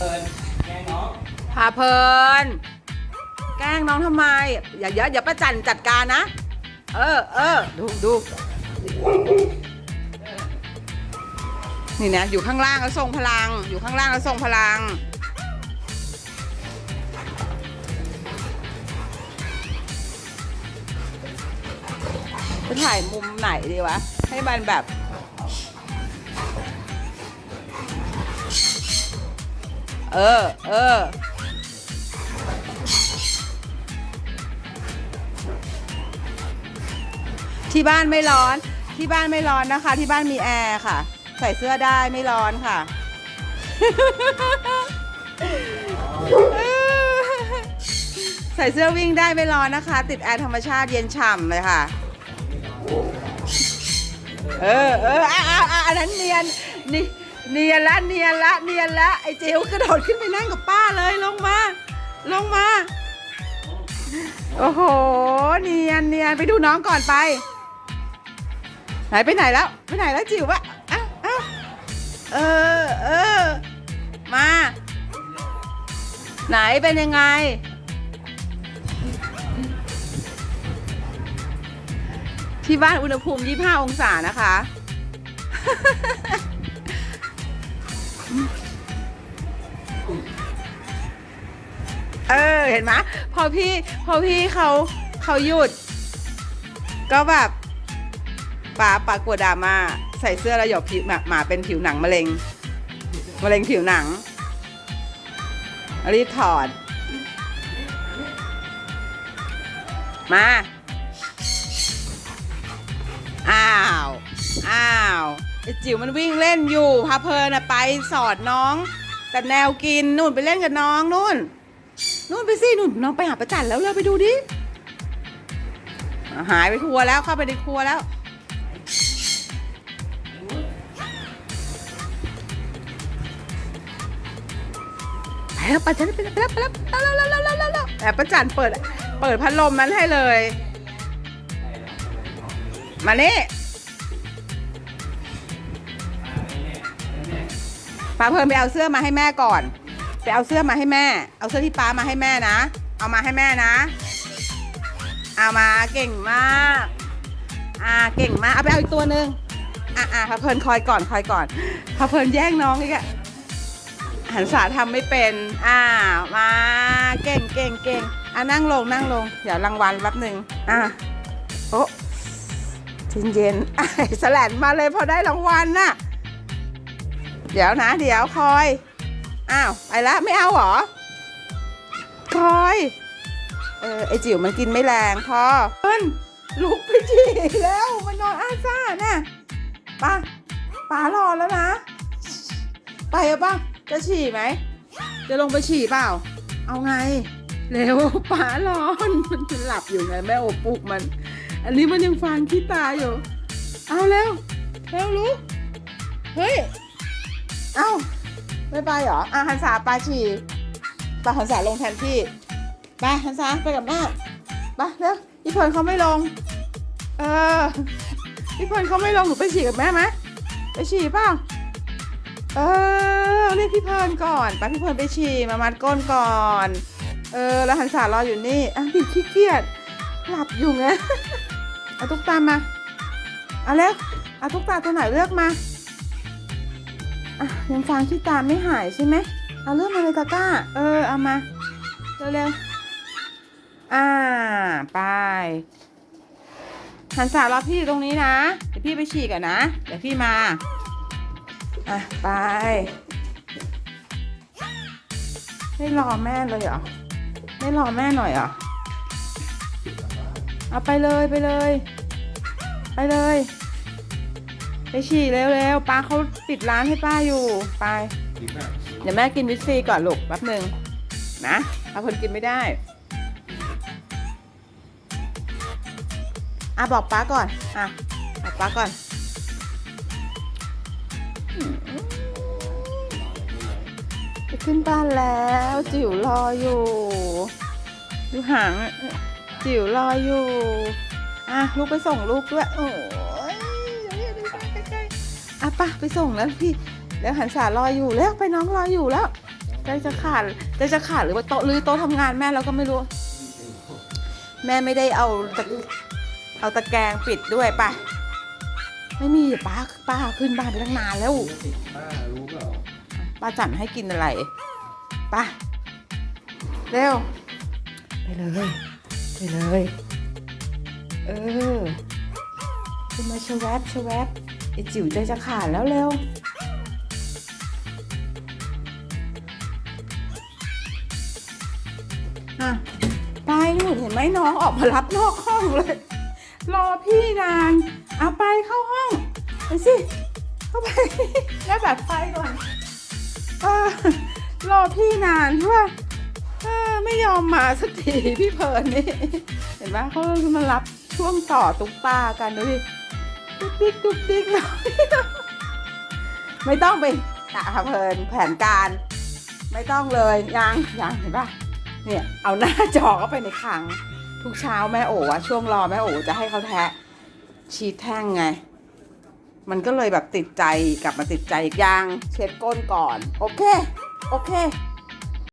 เปิดแกน้องพาเพลิน แกล้งน้องทำไม อย่าอย่าอย่าประจันจัดการนะ เออเออดูดูนี่นะอยู่ข้างล่างแล้วทรงพลัง อยู่ข้างล่างแล้วทรงพลัง จะถ่ายมุมไหนดีวะ ให้มันแบบ เออ เออ ที่บ้านไม่ร้อน ที่บ้านไม่ร้อนนะคะ ที่บ้านมีแอร์ค่ะ ใส่เสื้อได้ไม่ร้อนค่ะ ใส่เสื้อวิ่งได้ไม่ร้อนนะคะ ติดแอร์ธรรมชาติเย็นฉ่ำเลยค่ะเออเอออะอะอะอันนั้นเนียนนี่ เนียนละเนียนละเนียนละไอ้เจวกระโดดขึ้นไปนั่งกับป้าเลยลงมา ลงมา โอ้โห เนียนเนียนไปดูน้องก่อนไป ไหนไปไหนแล้ว ไปไหนแล้วจิ๋ววะอ้าวอ้าวเออเออมา ไหนเป็นยังไง ที่บ้านอุณหภูมิ 25 องศานะคะ เออ เห็นไหมพอพี่ พอพี่เขาเขาหยุด ก็แบบป้าป้ากลัวดราม่าใส่เสื้อแล้วหยอกผิวหมาหมาเป็นผิวหนังมะเร็งมะเร็งผิวหนัง รีบถอด มา อ้าว อ้าว ไอจิ๋วมันวิ่งเล่นอยู่พาเพลินอะไปสอดน้อง แต่แนวกินนู่นไปเล่นกับน้องนู่นนู่นไปสินู่นน้องไปหาประจันแล้วเร็วไปดูดิหายไปครัวแล้วเข้าไปในครัวแล้วไปแล้วประจันไปแล้วไปแล้วไปแล้วไปแล้วไปแล้วไปแล้วไปแล้วแต่ประจันเปิด เปิดพัดลมนั้นให้เลย มานี่ ป้าเพิ่มไปเอาเสื้อมาให้แม่ก่อน ไปเอาเสื้อมาให้แม่ เอาเสื้อที่ป้ามาให้แม่นะ เอามาให้แม่นะ เอามาเก่งมาก อ่าเก่งมาก เอาไปเอาอีกตัวหนึ่งอ่าอ่าพาเพลินคอยก่อนคอยก่อนพาเพลินแย่งน้องอีกอะหันษาทำไม่เป็น อ่า มาเก่งเก่งเก่งอะนั่งลงนั่งลง เดี๋ยวรางวัลแป๊บหนึ่งอะโอ้เย็นเย็นสแลนมาเลยพอได้รางวัลน่ะ เดี๋ยวนะ เดี๋ยวคอย อ้าวไปละไม่เอาหรอ คอย เออไอจิ๋วมันกินไม่แรงพอเอิ้นลุกไปฉี่แล้วมันนอนอ้าซ่าน่ะป้าป้ารอแล้วนะ ไปเอาป่ะจะฉี่ไหม จะลงไปฉี่เปล่า เอาไง เร็วป้ารอน มันหลับอยู่ไงแม่โอบปลุกมัน อันนี้มันยังฟังขี้ตาอยู่ เอาเร็ว เร็วลุก เฮ้ย เอ้า ไม่ไปเหรอ อะฮันสาปาฉี่ปาฮันสาลงแทนพี่ ไปฮันสาไปกับแม่ไปเร็วพี่เพลินเขาไม่ลง เออพี่เพลินเขาไม่ลงหนูไปฉี่กับแม่ไหมไปฉี่เปล่าเออเรียกพี่เพลินก่อนไปพี่เพลินไปฉี่มามัดก้นก่อน เออแล้วฮันสารออยู่นี่อะดิขี้เกียจหลับอยู่ไงเอาตุ๊กตามาเอาเร็วเอาตุ๊กตาตัวไหนเลือกมา อะยังฟังที่ตามไม่หายใช่ไหมเอาเรื่องมาเลยกาก้า เออเอามาเร็วๆอ่าไปหันสารอพี่อยู่ตรงนี้นะ เดี๋ยวพี่ไปฉี่ก่อนนะ เดี๋ยวพี่มา อะไปไม่รอแม่เลยเหรอไม่รอแม่หน่อยเหรอเอาไปเลยไปเลย ไปเลย ไปฉี่เร็วๆป้าเขาปิดร้านให้ป้าอยู่ไป เดี๋ยวแม่กินวิตซีก่อนลูกแป๊บหนึ่งนะเอาคนกินไม่ได้อะบอกป้าก่อนอะบอกป้าก่อนอืมจะขึ้นบ้านแล้วจิ๋วรออยู่ ดูหางอะจิ๋วรออยู่อะลูกไปส่งลูกด้วยโอ้ อะปะไปส่งแล้วพี่แล้วหันสารออยู่แล้วไปน้องรออยู่แล้วใจจะขาดใจจะขาดหรือว่าโต๊ะหรือโต๊ะทำงานแม่เราก็ไม่รู้ แม่ไม่ได้เอาตะเอาตะแกรงปิดด้วยปะไม่มีป้าป้าขึ้นบ้านไปตั้งนานแล้วป้ารู้เปล่าป้าจันให้กินอะไรป่ะเร็วไปเลยไปเลย เออขึ้นมาชะแวบชะแวบ ไอจิ๋วใจจะขาดแล้วเร็วอะไปนู่นเห็นไหมน้องออกมารับนอกห้องเลย รอพี่นานเอาไปเข้าห้องไปสิ เข้าไปแล้วแบบไฟก่อนเออรอพี่นานใช่ป่ะเออไม่ยอมมาสักทีพี่เพลินนี่ เห็นไหมเขามารับช่วงต่อตุ๊กตากันดูดิ ตุ๊กติ๊กตุ๊กติ๊กแล้วไม่ต้องไปอะเพลินแผนการ ไม่ต้องเลยยังยังเห็นป่ะเนี่ยเอาหน้าจอเข้าไปในคลังทุกเช้าแม่โอ๋อะช่วงรอแม่โอ๋จะให้เขาแทะชีทแท่งไง มันก็เลยแบบติดใจกลับมาติดใจอีกอย่างเช็ดก้นก่อน โอเค โอเค